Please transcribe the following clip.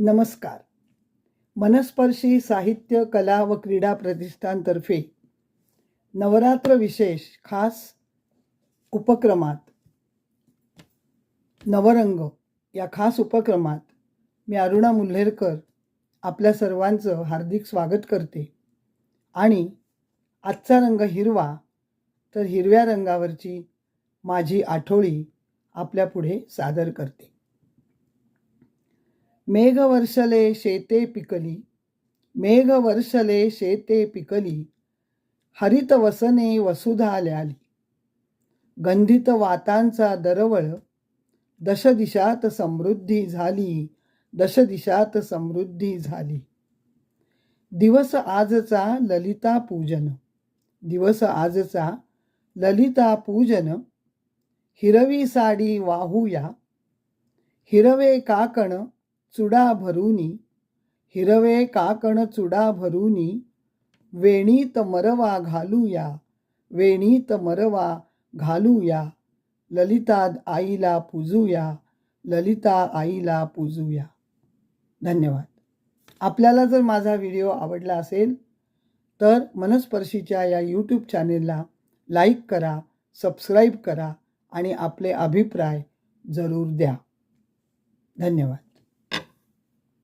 नमस्कार. मनस्पर्शी साहित्य कला व क्रीडा प्रतिष्ठानतर्फे नवरात्र विशेष खास उपक्रमात नवरंग या खास उपक्रमात मी अरुणा मुल्हेरकर आपल्या सर्वांचं हार्दिक स्वागत करते. आणि आजचा रंग हिरवा तर हिरव्या रंगावरची माझी आठवळी आपल्यापुढे सादर करते. मेघवर्षले शेते पिकली मेघवर्षले शेते पिकली हरित वसने वसुधा ल्याली गंधित वातांचा दरवळ दशदिशात समृद्धी झाली दशदिशात समृद्धी झाली दिवस आजचा ललिता पूजन दिवस आजचा ललिता पूजन हिरवी साडी वाहूया हिरवे काकण चुडा भरूनी हिरवे काकण चुडा भरूनी वेणीत मरवा घालूया वेणीत मरवा घालूया ललिता आईला पूजूया ललिता आईला पूजूया. धन्यवाद. आपल्याला जर माझा व्हिडिओ आवडला असेल तर मनस्पर्शीच्या या यूट्यूब चॅनेलला लाईक करा सबस्क्राईब करा आणि आपले अभिप्राय जरूर द्या. धन्यवाद.